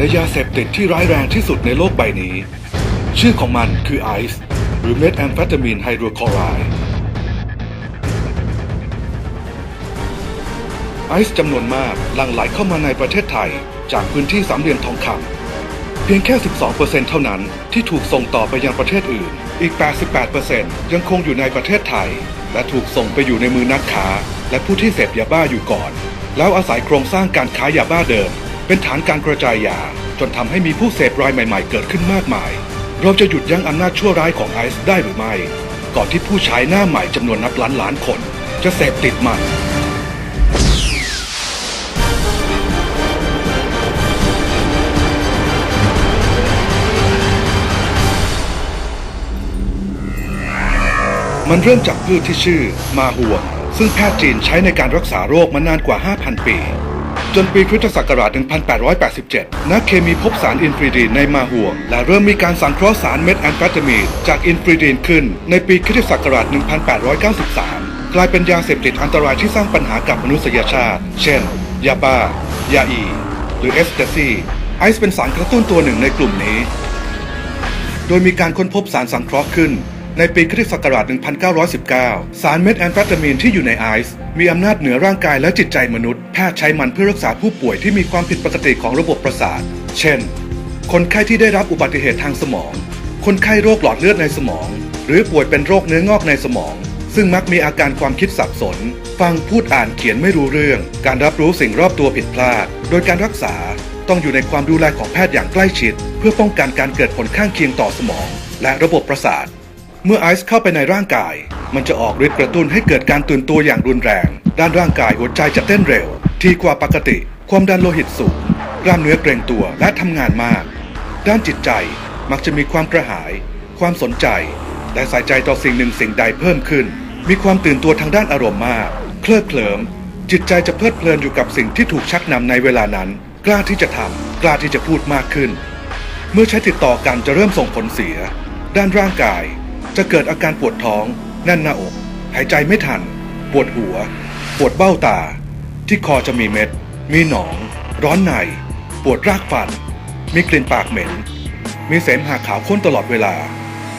ในยาเสพติดที่ร้ายแรงที่สุดในโลกใบนี้ ชื่อของมันคือไอซ์หรือเมทแอมเฟตามีนไฮโดรคลอไรด์ไอซ์จำนวนมากหลั่งไหลเข้ามาในประเทศไทย จากพื้นที่สามเหลี่ยมทองคำเพียงแค่ 12%เท่านั้นที่ถูกส่งต่อไปยังประเทศอื่น อีก 88%ยังคงอยู่ในประเทศไทย และถูกส่งไปอยู่ในมือนักค้า และผู้ที่เสพยาบ้าอยู่ก่อน แล้วอาศัยโครงสร้างการค้ายาบ้าเดิม เป็นฐานการกระจายยา จนทำให้มีผู้เสพรายใหม่ๆ เกิดขึ้นมากมาย เราจะหยุดยั้งอำนาจชั่วร้ายของไอซ์ได้หรือไม่ ก่อนที่ผู้ใช้หน้าใหม่จำนวนนับล้านล้านคน จะเสพติดมันมันเริ่มจากพืชที่ชื่อ มาหัว ซึ่งแพทย์จีนใช้ในการรักษาโรคมานานกว่า 5,000 ปี นปีคริสตศักราช 1887 นักเคมีพบสารอินฟริดีนในมาหัว และเริ่มมีการสังเคราะห์สารเม็ดแอมเฟตามีนจากอินฟริดีนขึ้นในปีคริสตศักราช 1893 กลายเป็นยาเสพติดอันตรายที่สร้างปัญหากับมนุษยชาติ เช่น ยาบ้า ยาอี หรือเอสเตซีไอซ์เป็นสารกระตุ้นตัวหนึ่งในกลุ่มนี้ โดยมีการค้นพบสารสังเคราะห์ขึ้นในปีคริสตศักราช 1919 สารเม็ดแอมเฟตามีนที่อยู่ในไอซ์มีอำนาจเหนือร่างกายและจิตใจมนุษย์ แพทย์ใช้มันเพื่อรักษาผู้ป่วยที่มีความผิดปกติของระบบประสาท เช่น คนไข้ที่ได้รับอุบัติเหตุทางสมอง คนไข้โรคหลอดเลือดในสมอง หรือป่วยเป็นโรคเนื้องอกในสมอง ซึ่งมักมีอาการความคิดสับสน ฟังพูดอ่านเขียนไม่รู้เรื่อง การรับรู้สิ่งรอบตัวผิดพลาด โดยการรักษาต้องอยู่ในความดูแลของแพทย์อย่างใกล้ชิด เพื่อป้องกันการเกิดผลข้างเคียงต่อสมอง และระบบประสาท เมื่อไอซ์เข้าไปในร่างกาย มันจะออกฤทธิ์กระตุ้นให้เกิดการตื่นตัวอย่างรุนแรง ด้านร่างกายหัวใจจะเต้นเร็ว ทีกว่าปกติ ความดันโลหิตสูงกล้ามเนื้อเกรงตัวและทำงานมาก ด้านจิตใจมักจะมีความกระหาย ความสนใจ และใส่ใจต่อสิ่งหนึ่งสิ่งใดเพิ่มขึ้น มีความตื่นตัวทางด้านอารมณ์มาก เคลิบเคลิ้มจิตใจจะเพลิดเพลินอยู่กับสิ่งที่ถูกชักนำในเวลานั้น กล้าที่จะทำกล้าที่จะพูดมากขึ้น เมื่อใช้ติดต่อกันจะเริ่มส่งผลเสีย ด้านร่างกาย จะเกิดอาการปวดท้อง แน่นหน้าอก หายใจไม่ทัน ปวดหัว ปวดเบ้าตา ที่คอจะมีเม็ด มีหนอง ร้อนใน ปวดรากฟัน มีกลิ่นปากเหม็น มีเสมหะขาวข้นตลอดเวลา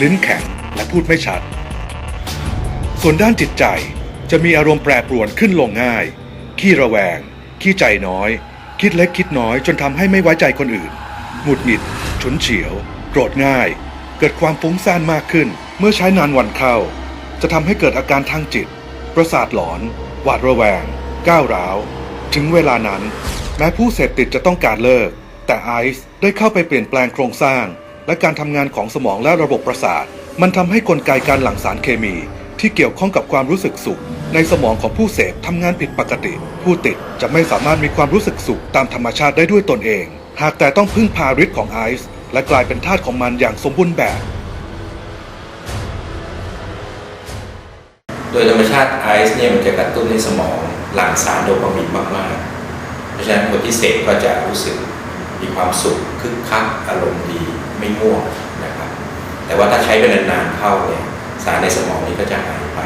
ลิ้นแข็งและพูดไม่ชัด ส่วนด้านจิตใจจะมีอารมณ์แปรปรวนขึ้นลงง่าย ขี้ระแวง ขี้ใจน้อย คิดเล็กคิดน้อยจนทำให้ไม่ไว้ใจคนอื่น หงุดหงิด ฉุนเฉียว โกรธง่าย เกิดความฟุ้งซ่านมากขึ้น เมื่อใช้นานวันเข้า จะทำให้เกิดอาการทางจิต ประสาทหลอน หวาดระแวง ก้าวร้าว ถึงเวลานั้น แม้ผู้เสพติดจะต้องการเลิก แต่ไอซ์ได้เข้าไปเปลี่ยนแปลงโครงสร้าง และการทำงานของสมองและระบบประสาท มันทำให้กลไกการหลั่งสารเคมี ที่เกี่ยวข้องกับความรู้สึกสุข ในสมองของผู้เสพทำงานผิดปกติ ผู้ติดจะไม่สามารถมีความรู้สึกสุขตามธรรมชาติได้ด้วยตนเอง หากแต่ต้องพึ่งพาฤทธิ์ของไอซ์และกลายเป็นทาสของมันอย่างสมบูรณ์แบบโดยธรรมชาติไอซ์เนี่ยมันจะกระตุ้นในสมอง หลั่งสารโดปามีนมากๆ เพราะฉะนั้นคนที่เสพก็จะรู้สึกมีความสุขคึกคักอารมณ์ดีไม่ง่วงนะครับ แต่ว่าถ้าใช้ไปนานๆเข้าเนี่ยสารในสมองนี้ก็จะหายไป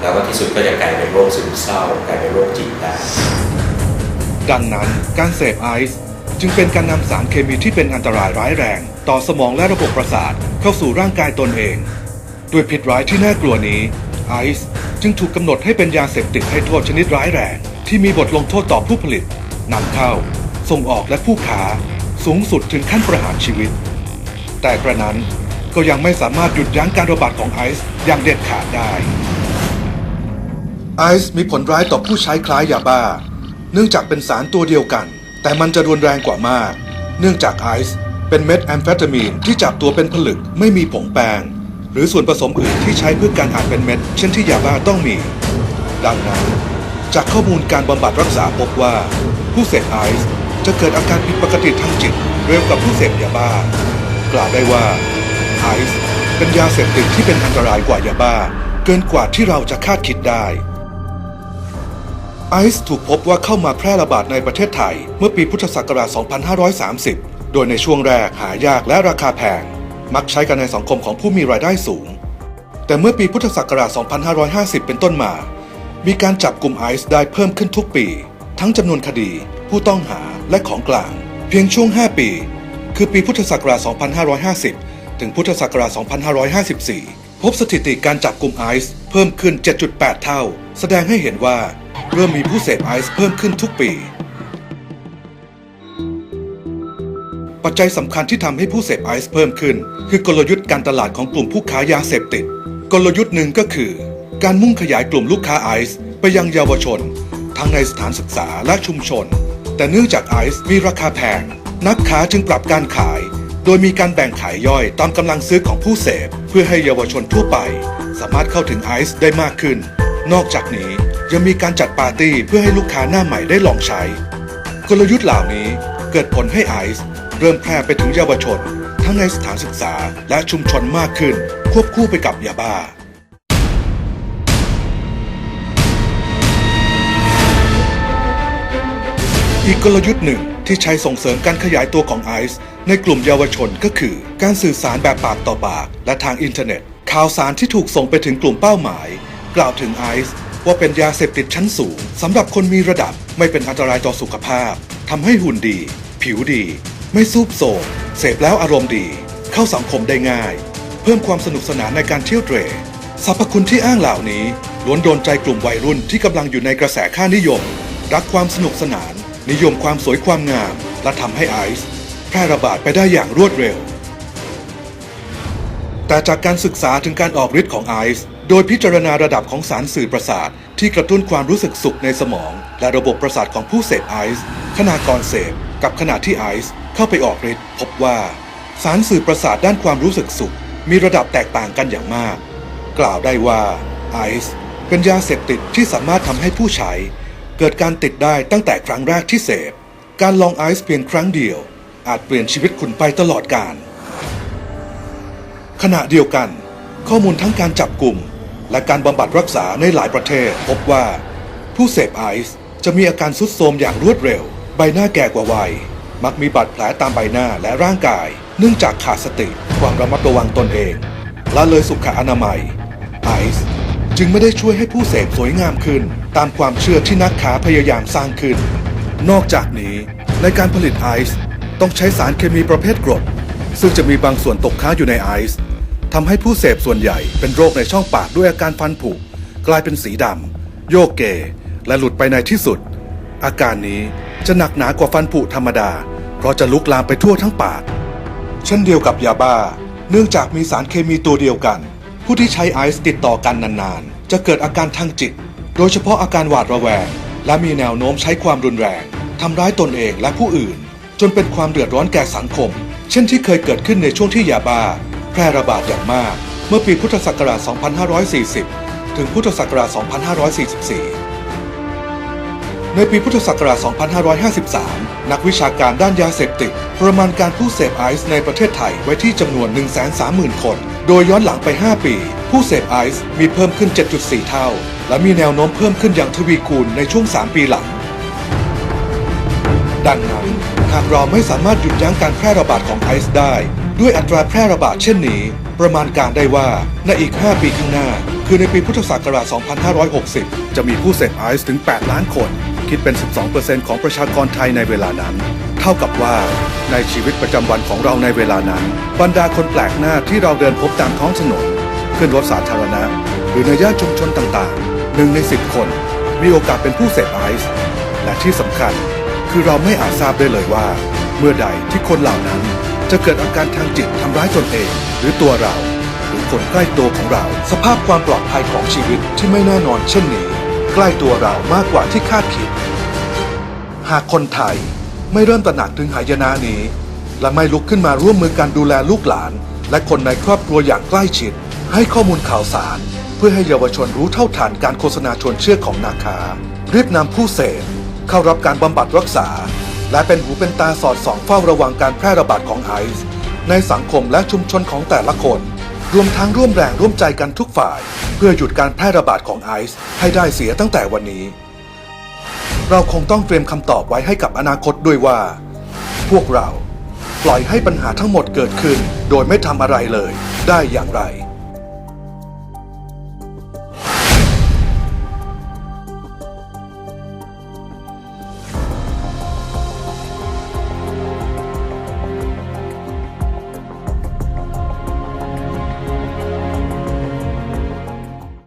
แล้วก็ที่สุดก็จะกลายเป็นโรคซึมเศร้ากลายเป็นโรคจิตได้ดังนั้นการเสพไอซ์จึงเป็นการนำสารเคมีที่เป็นอันตรายร้ายแรง ต่อสมองและระบบประสาทเข้าสู่ร่างกายตนเอง ด้วยพิษร้ายที่น่ากลัวนี้ไอซ์ จึงถูกกำหนดให้เป็นยาเสพติดให้โทษชนิดร้ายแรง ที่มีบทลงโทษต่อผู้ผลิตนำเข้า ส่งออกและผู้ค้าสูงสุดถึงขั้นประหารชีวิต แต่กระนั้นก็ยังไม่สามารถหยุดยั้งการระบาดของไอซ์อย่างเด็ดขาดได้ไอซ์มีผลร้ายต่อผู้ใช้คล้ายยาบ้า เนื่องจากเป็นสารตัวเดียวกัน แต่มันจะรุนแรงกว่ามาก เนื่องจากไอซ์เป็นเม็ดแอมเฟตามีนที่จับตัวเป็นผลึกไม่มีผงแป้ง รือส่วนผสมอื่นที่ใช้เพื่อการอัดเป็นเม็ด เช่นที่ยาบ้าต้องมี ดังนั้น จากข้อมูลการบำบัดรักษาพบว่า ผู้เสพไอซ์จะเกิดอาการผิดปกติทางจิตเร็วกว่าผู้เสพยาบ้า กล่าวได้ว่าไอซ์เป็นยาเสพติดที่เป็นอันตรายกว่ายาบ้า เกินกว่าที่เราจะคาดคิดได้ไอซ์ถูกพบว่าเข้ามาแพร่ระบาดในประเทศไทย เมื่อปีพุทธศักราช 2530 โดยในช่วงแรกหายากและราคาแพง มักใช้กันในสังคมของผู้มีรายได้สูง แต่เมื่อปีพุทธศักราช 2550 เป็นต้นมา มีการจับกลุ่มไอซ์ได้เพิ่มขึ้นทุกปี ทั้งจำนวนคดี ผู้ต้องหาและของกลาง เพียงช่วง 5 ปี คือปีพุทธศักราช 2550 ถึงพุทธศักราช 2554 พบสถิติการจับกลุ่มไอซ์เพิ่มขึ้น 7.8 เท่า แสดงให้เห็นว่าเริ่มมีผู้เสพไอซ์เพิ่มขึ้นทุกปี ปัจจัยสำคัญที่ทำให้ผู้เสพไอซ์เพิ่มขึ้น คือกลยุทธ์การตลาดของกลุ่มผู้ค้ายาเสพติด กลยุทธ์หนึ่งก็คือ การมุ่งขยายกลุ่มลูกค้าไอซ์ไปยังเยาวชน ทั้งในสถานศึกษาและชุมชน แต่เนื่องจากไอซ์มีราคาแพง นักค้าจึงปรับการขาย โดยมีการแบ่งขายย่อยตามกำลังซื้อของผู้เสพ เพื่อให้เยาวชนทั่วไป สามารถเข้าถึงไอซ์ได้มากขึ้น นอกจากนี้ยังมีการจัดปาร์ตี้เพื่อให้ลูกค้าหน้าใหม่ได้ลองใช้ กลยุทธ์เหล่านี้เกิดผลให้ไอซ์ เริ่มแพร่ไปถึงเยาวชน ทั้งในสถานศึกษาและชุมชนมากขึ้น ควบคู่ไปกับยาบ้า อีกกลยุทธ์หนึ่งที่ใช้ส่งเสริมการขยายตัวของไอซ์ในกลุ่มเยาวชนก็คือ การสื่อสารแบบปากต่อปาก และทางอินเทอร์เน็ต ข่าวสารที่ถูกส่งไปถึงกลุ่มเป้าหมาย กล่าวถึงไอซ์ว่าเป็นยาเสพติดชั้นสูงสำหรับคนมีระดับไม่เป็นอันตรายต่อสุขภาพทำให้หุ่นดี ผิวดี ไม่ซูบโทรมเสพแล้วอารมณ์ดี เข้าสังคมได้ง่าย เพิ่มความสนุกสนานในการเที่ยวเตร่สรรพคุณที่อ้างเหล่านี้ล้วนโดนใจกลุ่มวัยรุ่นที่กำลังอยู่ในกระแสค่านิยม รักความสนุกสนาน นิยมความสวยความงาม และทำให้ไอซ์แพร่ระบาดไปได้อย่างรวดเร็ว แต่จากการศึกษาถึงการออกฤทธิ์ของไอซ์โดยพิจารณาระดับของสารสื่อประสาท ที่กระตุ้นความรู้สึกสุขในสมอง และระบบประสาทของผู้เสพไอซ์ขณะก่อนเสพกับขณะที่ไอซ์ เข้าไปออกฤทธิ์พบว่าสารสื่อประสาทด้านความรู้สึกสุข มีระดับแตกต่างกันอย่างมาก กล่าวได้ว่าไอซ์เป็นยาเสพติดที่สามารถทำให้ผู้ใช้ เกิดการติดได้ตั้งแต่ครั้งแรกที่เสพ การลองไอซ์เพียงครั้งเดียว อาจเปลี่ยนชีวิตคุณไปตลอดกาลขณะเดียวกัน ข้อมูลทั้งการจับกลุ่ม และการบำบัดรักษาในหลายประเทศ พบว่า ผู้เสพไอซ์จะมีอาการทรุดโทรมอย่างรวดเร็ว ใบหน้าแก่กว่าวัย มักมีบาดแผลตามใบหน้าและร่างกาย เนื่องจากขาดสติความระมัดระวังตนเองละเลยสุขอนามัยไอซ์จึงไม่ได้ช่วยให้ผู้เสพสวยงามขึ้น ตามความเชื่อที่นักค้าพยายามสร้างขึ้น นอกจากนี้ในการผลิตไอซ์ต้องใช้สารเคมีประเภทกรด ซึ่งจะมีบางส่วนตกค้างอยู่ในไอซ์ทำให้ผู้เสพส่วนใหญ่เป็นโรคในช่องปากด้วยอาการฟันผุกลายเป็นสีดำโยกเก และหลุดไปในที่สุด อาการนี้ จะหนักหนากว่าฟันผุธรรมดา เพราะจะลุกลามไปทั่วทั้งปาก เช่นเดียวกับยาบ้า เนื่องจากมีสารเคมีตัวเดียวกัน ผู้ที่ใช้ไอซ์ติดต่อกันนานๆ จะเกิดอาการทางจิต โดยเฉพาะอาการหวาดระแวง และมีแนวโน้มใช้ความรุนแรงทำร้ายตนเองและผู้อื่น จนเป็นความเดือดร้อนแก่สังคม เช่นที่เคยเกิดขึ้นในช่วงที่ยาบ้า แพร่ระบาดอย่างมาก เมื่อปีพุทธศักราช 2540 ถึงพุทธศักราช 2544 ในปีพุทธศักราช 2553 นักวิชาการด้านยาเสพติด ประมาณการผู้เสพไอซ์ในประเทศไทยไว้ที่จำนวน 130,000 คน โดยย้อนหลังไป 5 ปี ผู้เสพไอซ์มีเพิ่มขึ้น 7.4 เท่า และมีแนวโน้มเพิ่มขึ้นอย่างทวีคูณในช่วง 3 ปีหลัง ดังนั้น หากเราไม่สามารถหยุดยั้งการแพร่ระบาดของไอซ์ได้ ด้วยอัตราแพร่ระบาดเช่นนี้ ประมาณการได้ว่าในอีก 5 ปีข้างหน้า คือในปีพุทธศักราช 2560 จะมีผู้เสพไอซ์ถึง 8 ล้านคน คิดเป็น 12%ของประชากรไทยในเวลานั้น เท่ากับว่าในชีวิตประจำวันของเราในเวลานั้น บรรดาคนแปลกหน้าที่เราเดินพบตามท้องถนน ขึ้นรถสาธารณะ หรือในย่านชุมชนต่างๆหนึ่งใน10คน มีโอกาสเป็นผู้เสพไอซ์และที่สำคัญคือเราไม่อาจทราบได้เลยว่า เมื่อใดที่คนเหล่านั้นจะเกิดอาการทางจิตทำร้ายตนเอง หรือตัวเรา หรือคนใกล้ตัวของเรา สภาพความปลอดภัยของชีวิตที่ไม่แน่นอนเช่นนี้ ใกล้ตัวเรามากกว่าที่คาดคิด หากคนไทยไม่เริ่มตระหนักถึงหายนะนี้ และไม่ลุกขึ้นมาร่วมมือกันดูแลลูกหลาน และคนในครอบครัวอย่างใกล้ชิด ให้ข้อมูลข่าวสาร เพื่อให้เยาวชนรู้เท่าทันการโฆษณาชวนเชื่อของนาคารีบนำผู้เสพเข้ารับการบำบัดรักษา และเป็นหูเป็นตาสอดส่องเฝ้าระวังการแพร่ระบาดของไอซ์ในสังคมและชุมชนของแต่ละคน รวมทั้งร่วมแรงร่วมใจกันทุกฝ่าย เพื่อหยุดการแพร่ระบาดของไอซ์ให้ได้เสียตั้งแต่วันนี้ เราคงต้องเตรียมคำตอบไว้ให้กับอนาคตด้วยว่า พวกเราปล่อยให้ปัญหาทั้งหมดเกิดขึ้น โดยไม่ทำอะไรเลย ได้อย่างไร